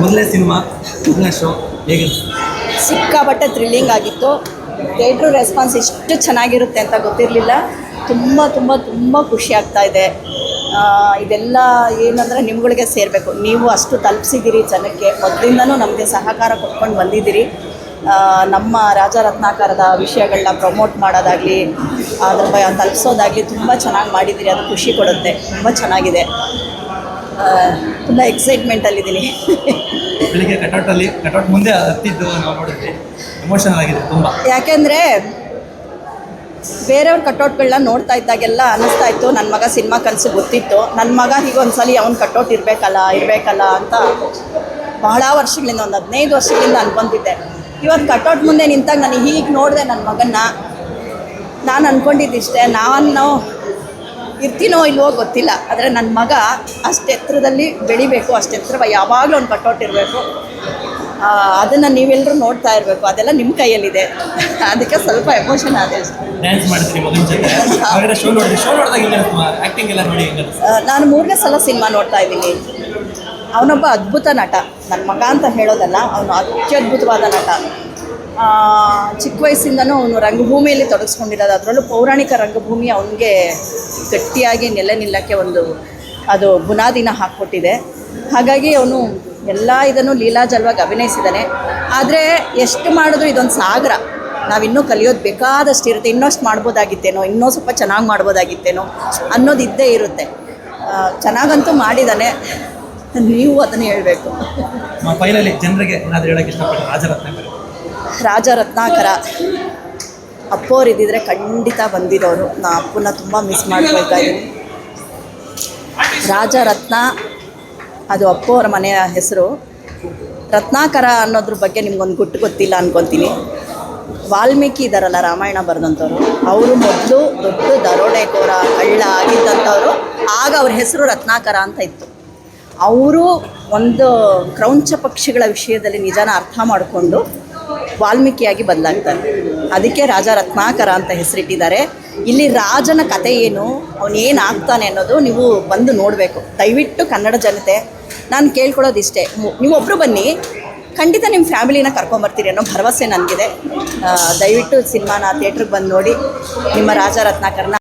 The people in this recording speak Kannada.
ಮೊದಲನೇ ಸಿನಿಮಾ, ಮೊದಲನೇ ಶೋ, ಹೇಗೆ? ಸಿಕ್ಕಾಪಟ್ಟೆ ಥ್ರಿಲ್ಲಿಂಗ್ ಆಗಿತ್ತು. ಥಿಯೇಟ್ರ್ ರೆಸ್ಪಾನ್ಸ್ ಇಷ್ಟು ಚೆನ್ನಾಗಿರುತ್ತೆ ಅಂತ ಗೊತ್ತಿರಲಿಲ್ಲ. ತುಂಬ ತುಂಬ ತುಂಬ ಖುಷಿ ಆಗ್ತಾ ಇದೆ. ಇದೆಲ್ಲ ಏನಂದರೆ ನಿಮ್ಗಳಿಗೆ ಸೇರಬೇಕು. ನೀವು ಅಷ್ಟು ತಲುಪಿಸಿದ್ದೀರಿ ಜನಕ್ಕೆ. ಮೊದಲಿಂದನೂ ನಮಗೆ ಸಹಕಾರ ಕೊಟ್ಕೊಂಡು ಬಂದಿದ್ದೀರಿ. ನಮ್ಮ ರಾಜರತ್ನಾಕಾರದ ವಿಷಯಗಳನ್ನ ಪ್ರಮೋಟ್ ಮಾಡೋದಾಗಲಿ, ಅದ್ರ ತಲುಪಿಸೋದಾಗಲಿ ತುಂಬ ಚೆನ್ನಾಗಿ ಮಾಡಿದ್ದೀರಿ. ಅದು ಖುಷಿ ಕೊಡುತ್ತೆ. ತುಂಬ ಚೆನ್ನಾಗಿದೆ. ತುಂಬ ಎಕ್ಸೈಟ್ಮೆಂಟಲ್ಲಿದ್ದೀನಿ ಬೆಳಿಗ್ಗೆ ಕಟೌಟಲ್ಲಿ ಕಟೌಟ್ ಮುಂದೆ ಹತ್ತಿದ್ದು ನಾವು ನೋಡಿದ್ವಿ. ಎಮೋಷನಲ್ ಆಗಿದೆ ತುಂಬ. ಯಾಕೆಂದರೆ ಬೇರೆಯವ್ರ ಕಟೌಟ್ಗಳನ್ನ ನೋಡ್ತಾ ಇದ್ದಾಗೆಲ್ಲ ಅನ್ನಿಸ್ತಾ ಇತ್ತು. ನನ್ನ ಮಗ ಸಿನಿಮಾ ಕನಸು ಗೊತ್ತಿತ್ತು. ನನ್ನ ಮಗ ಹೀಗೊಂದ್ಸಲಿ ಅವ್ನ ಕಟೌಟ್ ಇರಬೇಕಲ್ಲ ಇರಬೇಕಲ್ಲ ಅಂತ ಬಹಳ ವರ್ಷಗಳಿಂದ ಒಂದು ಹದಿನೈದು ವರ್ಷಗಳಿಂದ ಅನ್ಕೊಂತಿದ್ದೆ ಇವತ್ತು ಕಟೌಟ್ ಮುಂದೆ ನಿಂತಾಗ ನಾನು ಹೀಗೆ ನೋಡಿದೆ ನನ್ನ ಮಗನ್ನ. ನಾನು ಅಂದ್ಕೊಂಡಿದ್ದಿಷ್ಟೇ ನಾನು ಇರ್ತೀನೋ ಇಲ್ವೋ ಗೊತ್ತಿಲ್ಲ. ಆದರೆ ನನ್ನ ಮಗ ಅಷ್ಟು ಎತ್ತರದಲ್ಲಿ ಬೆಳಿಬೇಕು ಅಷ್ಟು ಎತ್ತರ ಯಾವಾಗಲೂ ಒಂದು ಕಟೌಟ್ ಇರಬೇಕು. ಅದನ್ನು ನೀವೆಲ್ಲರೂ ನೋಡ್ತಾ ಇರಬೇಕು. ಅದೆಲ್ಲ ನಿಮ್ಮ ಕೈಯಲ್ಲಿದೆ. ಅದಕ್ಕೆ ಸ್ವಲ್ಪ ಎಮೋಷನ್ ಆದ ನಾನು ಮೂರನೇ ಸಲ ಸಿನಿಮಾ ನೋಡ್ತಾ ಇದ್ದೀನಿ. ಅವನೊಬ್ಬ ಅದ್ಭುತ ನಟ. ನನ್ನ ಮಗ ಅಂತ ಹೇಳೋದಲ್ಲ ಅವನು ಅತ್ಯದ್ಭುತವಾದ ನಟ. ಚಿಕ್ಕ ವಯಸ್ಸಿಂದನೂ ಅವನು ರಂಗಭೂಮಿಯಲ್ಲಿ ತೊಡಗಿಸ್ಕೊಂಡಿರೋದು. ಅದರಲ್ಲೂ ಪೌರಾಣಿಕ ರಂಗಭೂಮಿ ಅವನಿಗೆ ಗಟ್ಟಿಯಾಗಿ ನೆಲೆ ನಿಲ್ಲಕ್ಕೆ ಒಂದು ಅದು ಬುನಾದಿನ ಹಾಕ್ಕೊಟ್ಟಿದೆ. ಹಾಗಾಗಿ ಅವನು ಎಲ್ಲ ಇದನ್ನು ಲೀಲಾಜಲವಾಗಿ ಅಭಿನಯಿಸಿದ್ದಾನೆ. ಆದರೆ ಎಷ್ಟು ಮಾಡಿದ್ರು ಇದೊಂದು ಸಾಗರ. ನಾವಿನ್ನೂ ಕಲಿಯೋದು ಬೇಕಾದಷ್ಟು ಇರುತ್ತೆ. ಇನ್ನಷ್ಟು ಮಾಡ್ಬೋದಾಗಿತ್ತೇನೋ, ಇನ್ನೂ ಸ್ವಲ್ಪ ಚೆನ್ನಾಗಿ ಮಾಡ್ಬೋದಾಗಿತ್ತೇನೋ ಅನ್ನೋದು ಇದ್ದೇ ಇರುತ್ತೆ ಚೆನ್ನಾಗಂತೂ ಮಾಡಿದ್ದಾನೆ. ನೀವು ಅದನ್ನು ಹೇಳಬೇಕು. ಫೈನಲಿ ಜನರಿಗೆ ಏನಾದರೂ ಹೇಳೋಕ್ಕೆ ಇಷ್ಟಪಟ್ಟು ರಾಜರತ್ನಾಕರ್ ರಾಜ ರತ್ನಾಕರ ಅಪ್ಪೋರು ಇದ್ದಿದ್ರೆ ಖಂಡಿತ ಬಂದಿರೋರು ನಾ ಅಪ್ಪನ ತುಂಬ ಮಿಸ್ ಮಾಡ್ಕೊಳ್ತಾ ಇದ್ದೀನಿ. ರಾಜ ರತ್ನ, ಅದು ಅಪ್ಪು ಅವರ ಮನೆಯ ಹೆಸರು. ರತ್ನಾಕರ ಅನ್ನೋದ್ರ ಬಗ್ಗೆ ನಿಮ್ಗೊಂದು ಗುಟ್ಟು ಗೊತ್ತಿಲ್ಲ ಅನ್ಕೊತೀನಿ. ವಾಲ್ಮೀಕಿ ಇದ್ದಾರಲ್ಲ ರಾಮಾಯಣ ಬರೆದಂಥವ್ರು. ಅವರು ಮೊದಲು ದೊಡ್ಡ ದರೋಡೆಕೋರ ಹಳ್ಳ ಆಗಿದ್ದಂಥವ್ರು. ಆಗ ಅವ್ರ ಹೆಸರು ರತ್ನಾಕರ ಅಂತ ಇತ್ತು. ಅವರು ಒಂದು ಕ್ರೌಂಚ ಪಕ್ಷಿಗಳ ವಿಷಯದಲ್ಲಿ ನಿಜಾನ ಅರ್ಥ ಮಾಡಿಕೊಂಡು ವಾಲ್ಮೀಕಿಯಾಗಿ ಬದಲಾಗ್ತಾರೆ. ಅದಕ್ಕೆ ರಾಜ ರತ್ನಾಕರ ಅಂತ ಹೆಸರಿಟ್ಟಿದ್ದಾರೆ. ಇಲ್ಲಿ ರಾಜನ ಕತೆ ಏನು ಅವನೇನು ಆಗ್ತಾನೆ ಅನ್ನೋದು ನೀವು ಬಂದು ನೋಡಬೇಕು. ದಯವಿಟ್ಟು ಕನ್ನಡ ಜನತೆ, ನಾನು ಕೇಳ್ಕೊಳ್ಳೋದು ಇಷ್ಟೇ ನೀವೊಬ್ಬರು ಬನ್ನಿ. ಖಂಡಿತ ನಿಮ್ಮ ಫ್ಯಾಮಿಲಿನ ಕರ್ಕೊಂಬರ್ತೀರಿ ಅನ್ನೋ ಭರವಸೆ ನನಗಿದೆ. ದಯವಿಟ್ಟು ಸಿನಿಮಾನ, ಥಿಯೇಟ್ರಿಗೆ ಬಂದು ನೋಡಿ. ನಿಮ್ಮ ರಾಜ ರತ್ನಾಕರನ